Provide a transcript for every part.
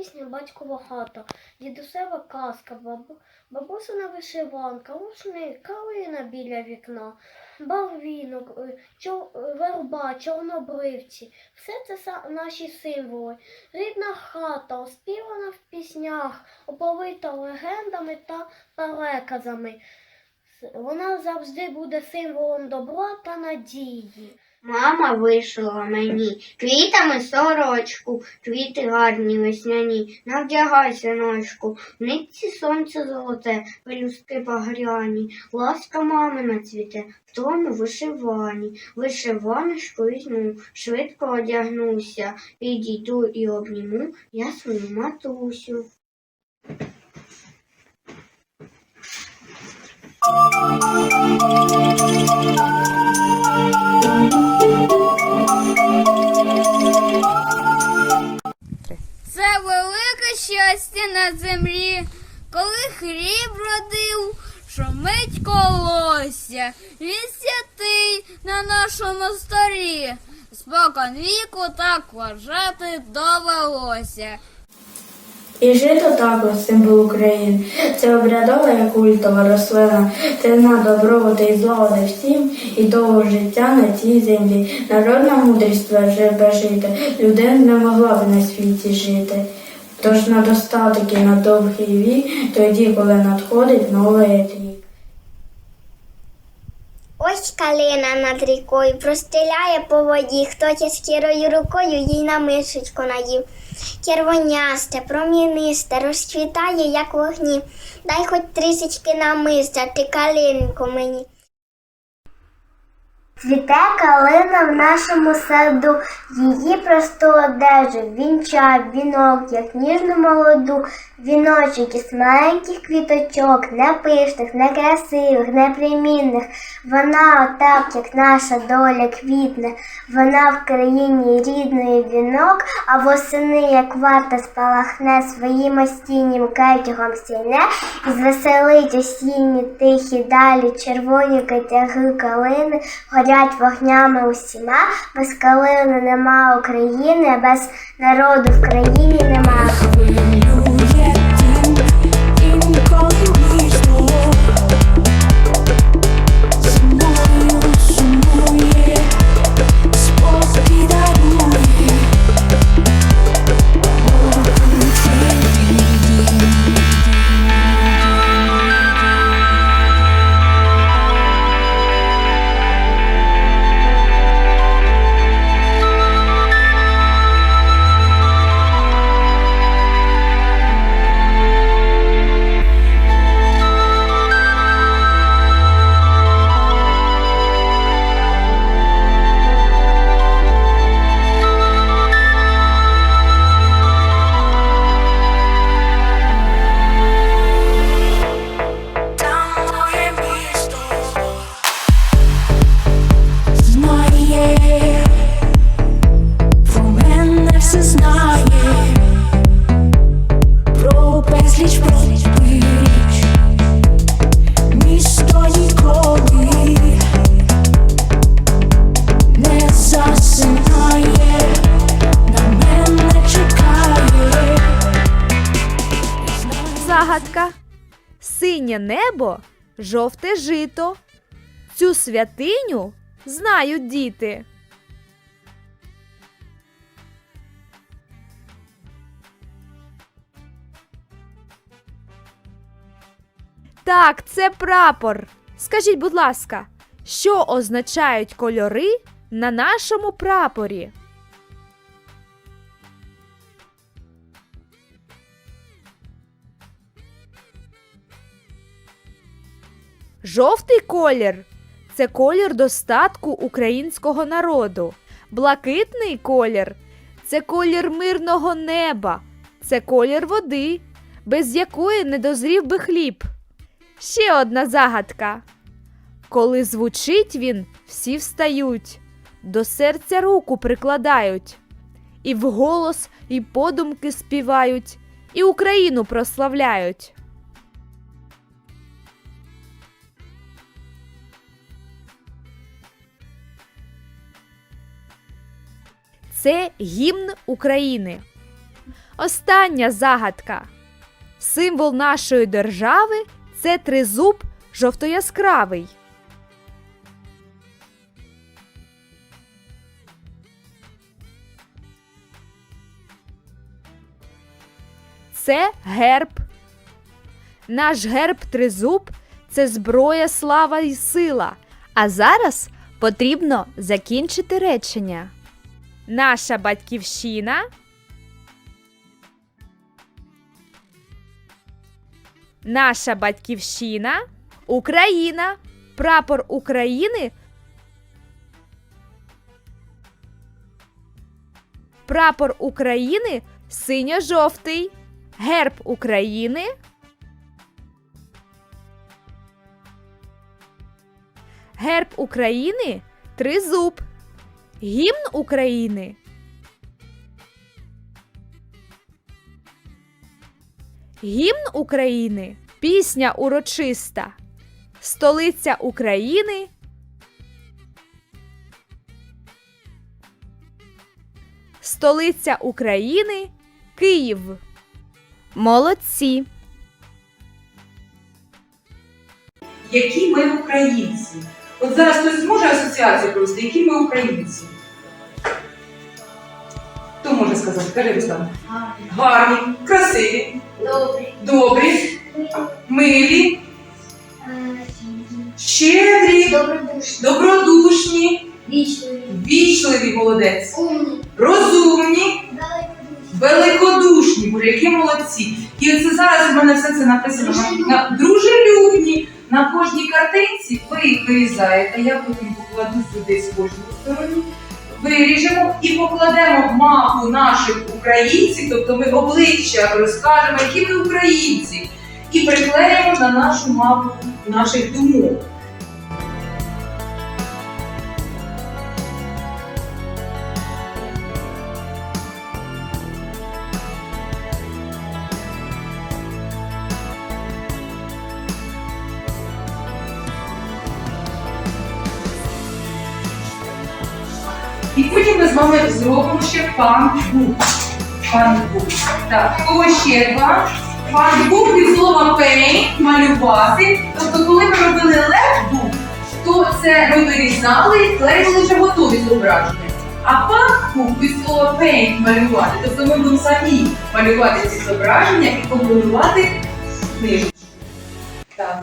пісня, батькова хата, дідусева казка, бабу, бабусина вишиванка, рушник, калина біля вікна, барвінок, е, чор, е, верба, чорнобривці. Все це наші символи. Рідна хата, оспівана в піснях, оповита легендами та переказами. Вона завжди буде символом добра та надії. Мама вишила мені квітами сорочку, квіти гарні весняні, навдягай синочку, в нитці сонце золоте, пелюстки багряні, ласка мамина цвіте, в тому вишивані, вишиваночку візьму, швидко одягнуся, підійду і обніму я свою матусю. Це велике щастя на землі, коли хліб родив, шумить колосся, він святий на нашому столі. Спокон віку так вважати довелося. І жито також символ України. Це обрядова і культова рослина, трина добробуту і злагоди всім і довго життя на цій землі. Народна мудрість тверже жити, людина не могла б на світі жити. Тож на достаток і на довгий вік, тоді, коли надходить новий рік. Ось калина над рікою простеляє по воді, хто тяжкірою рукою їй на мишечку наїв. Червонясте, промінисте, розцвітає, як вогні. Дай хоч трішечки намистя, ти калинку мені. Цвіте калина в нашому саду, її просту одежу, вінчав, вінок, як ніжну молоду, віночок із маленьких квіточок, не пишних, не красивих, не примінних. Вона отак, як наша доля квітне, вона в країні рідної вінок, а восени, як варта спалахне своїм осіннім кетюгом сіне, і звеселить осінні тихі далі, червоні катяги калини, горять вогнями усіма, без калини нема України, без народу в країні нема. Небо, жовте жито. Цю святиню знають діти. Так, це прапор. Скажіть, будь ласка, що означають кольори на нашому прапорі? Жовтий колір це колір достатку українського народу. Блакитний колір це колір мирного неба, це колір води, без якої не дозрів би хліб. Ще одна загадка. Коли звучить він, всі встають, до серця руку прикладають, і вголос, і подумки співають, і Україну прославляють. Це гімн України. Остання загадка. Символ нашої держави це тризуб жовтояскравий. Це герб. Наш герб тризуб це зброя, слава і сила. А зараз потрібно закінчити речення. Наша батьківщина. Наша батьківщина, Україна, прапор України. Прапор України синьо-жовтий, герб України. Герб України тризуб. Гімн України. Гімн України пісня урочиста. Столиця України. Столиця України Київ. Молодці. які ми українці. От зараз хтось зможе асоціацію провести, які ми українці. Хто може сказати? Кажи, Руслан. Гарні, красиві, добрі, милі, щедрі, Добродушні. Вічливі. молодець, розумні, великодушні, які молодці. І оце зараз у мене все це написано на, на дружелюбні. На кожній картинці ви їх вирізаєте. Я потім покладу сюди з кожної сторони. Виріжемо і покладемо мапу наших українців, тобто ми обличчя розкажемо, які ми українці, і приклеїмо на нашу мапу наших думок. І потім ми з вами зробимо ще панбук. Панбук. Так, кого ще два? Панбук від слова paint, малювати. Тобто, коли ми робили лепбук, то це ми вирізали і клеїли вже готові зображення. А панбук від слова paint малювати. Тобто ми будемо самі малювати ці зображення і компонувати книжку. Так.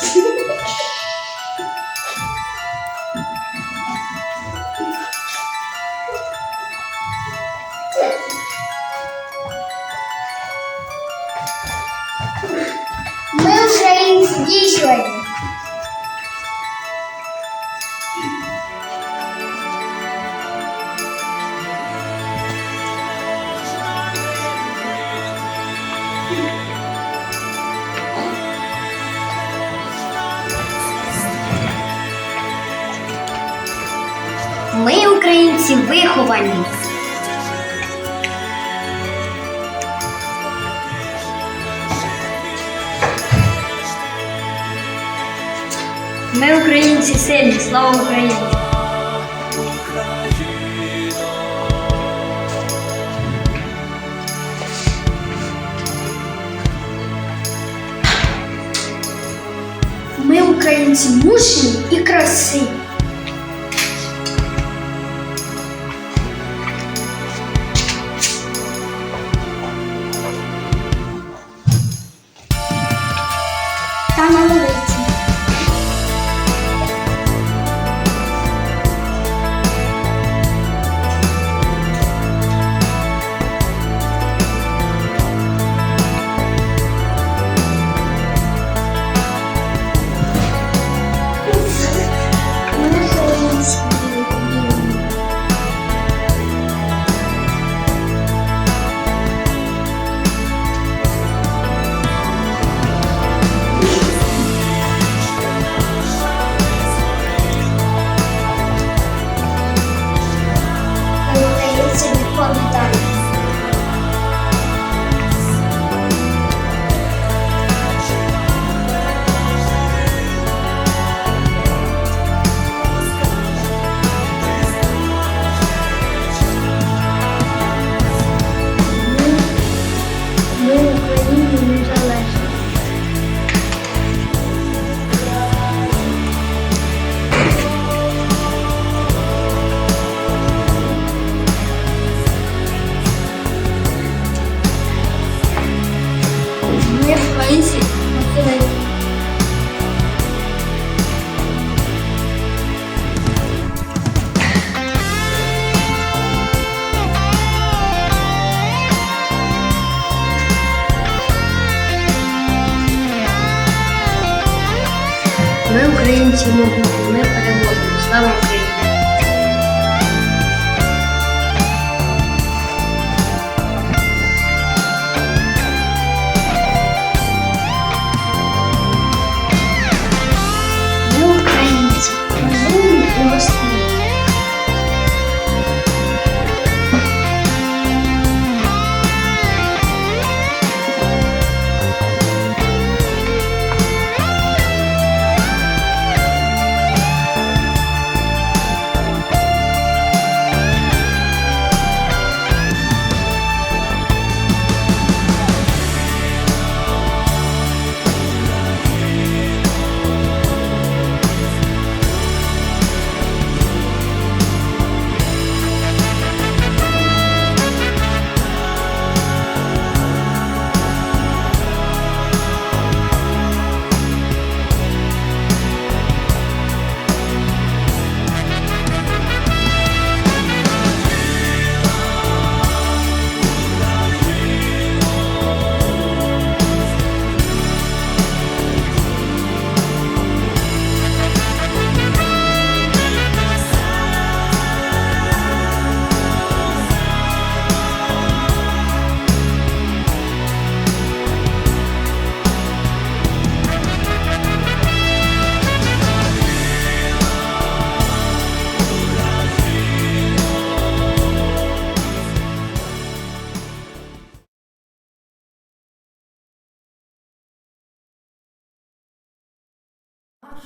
ハハハハ! українці виховані. Ми українці сильні, слава Україні! Ми українці мужні і красиві.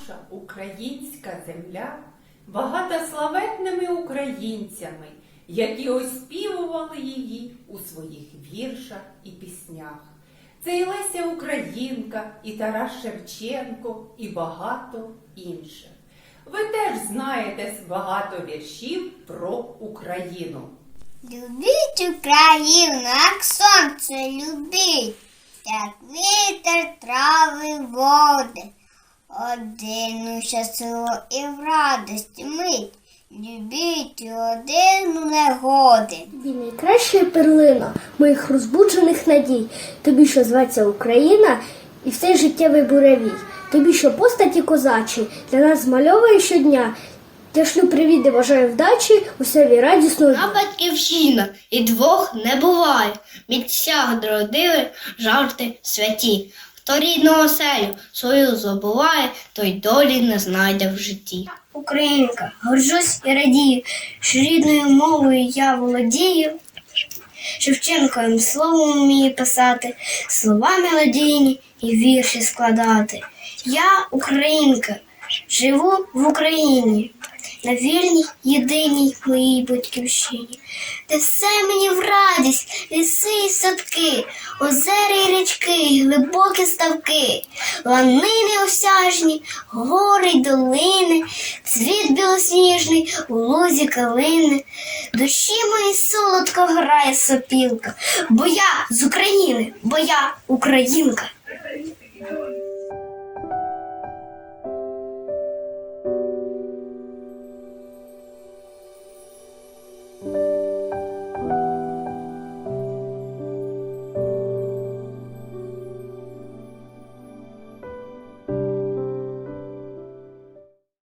Наша українська земля багата славетними українцями, які оспівували її у своїх віршах і піснях. Це і Леся Українка, і Тарас Шевченко, і багато інших. Ви теж знаєте багато віршів про Україну. Любіть Україну, як сонце любіть, як вітер трави води. Одину щасливо і в радості мить. Любіть один негоди. Тобі найкраща перлина моїх розбуджених надій. Тобі, що зветься Україна, і все життєвий буревій. Тобі, що постаті козачі для нас змальовує щодня. Я шлю привіти, бажаю вдачі, усеві радісної. На батьківщина і двох не буває. Місцях дородили жарти святі. Хто рідну оселю свою забуває, той долі не знайде в житті. Українка, горжусь і радію, що рідною мовою я володію. Шевченковим словом вмію писати, слова мелодійні і вірші складати. Я українка, живу в Україні, на вільній єдиній моїй батьківщині, де все мені в радість, ліси й садки, озера й річки, глибокі ставки, лани неосяжні, гори й долини, цвіт білосніжний у лузі калини, душі мої солодко грає сопілка, бо я з України, бо я українка.